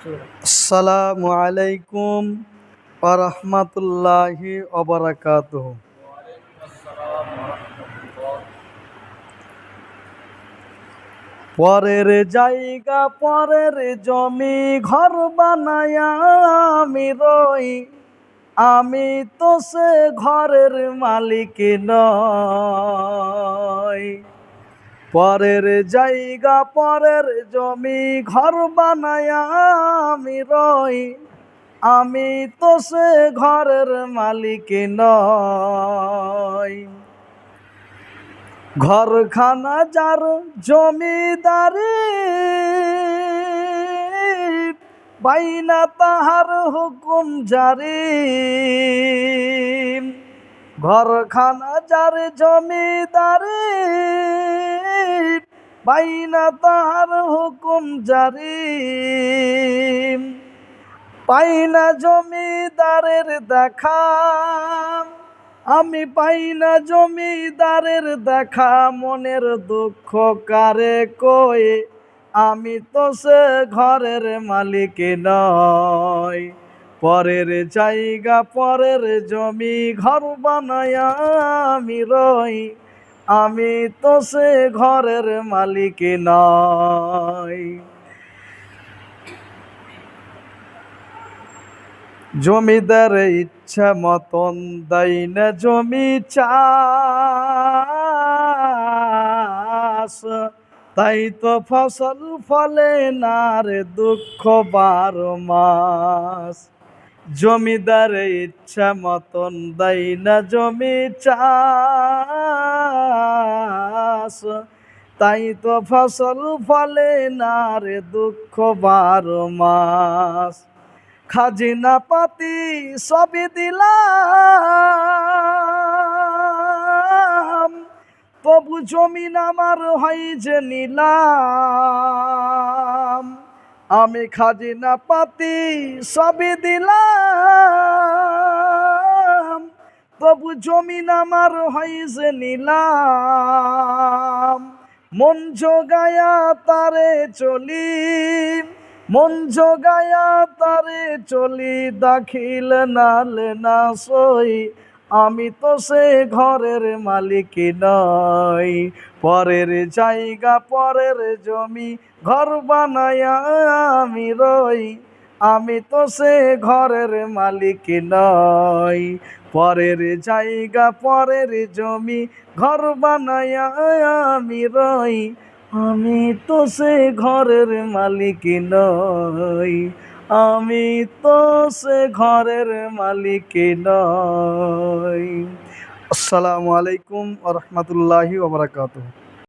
আসসালামু আলাইকুম আরহামাতুল্লাহি অবরাকাত পরের জায়গা, পরের জমি, ঘর বানায়া আমি রই। আমি তো সে ঘরের মালিক নয় পরের জায়গা, পরের জমি, ঘর বানায়া আমি রই। আমি তো সে ঘরের মালিক নয় ঘরখানা যার জমিদারি, বাইনা তাহার হুকুম জারি। ঘরখানা যার জমিদারি বাইনা তাহার হুকুম জারি। পাইনা জমিদারের দেখা, আমি পাই না জমিদারের দেখা, মনের দুঃখ কারে কয়ে আমি তো সে ঘরের মালিক নয় পরের জায়গা, পরের জমি, ঘর বানায়া আমি রই। আমি তো সে ঘরের মালিক নয় জমিদার ইচ্ছা মতন দেয় না জমি চাষ। তাই তো ফসল ফলে না রে দুঃখ বারো মাস। জমিদার ইচ্ছা মতন দেয় না জমি চাষ। তাই তো ফসল ফলে না রে দুঃখ বারো মাস। খাজিনা পাতি সবই দিলাম। তবু জমিন আমার হয় যে নিলাম। আমি খাজিনা পাতি সবই দিলাম। তবু জমিন আমার যে নিলাম। মন জোগায়া তারে চলি, মন জোগায়া তারে চলি, দাখিল নালে না সই। আমি তো সে ঘরের মালিক নই। পরের জায়গা, পরের জমি, ঘর বানায়া আমি রই। আমি তো সে ঘরের মালিক নই। পরের জায়গা, পরের জমি ঘর বানায় আমি রই। আমি তো সে ঘরের মালিক নই। আমি তো সে ঘরের মালিক নই। আসসালামু আলাইকুম রহমতুল্লাহি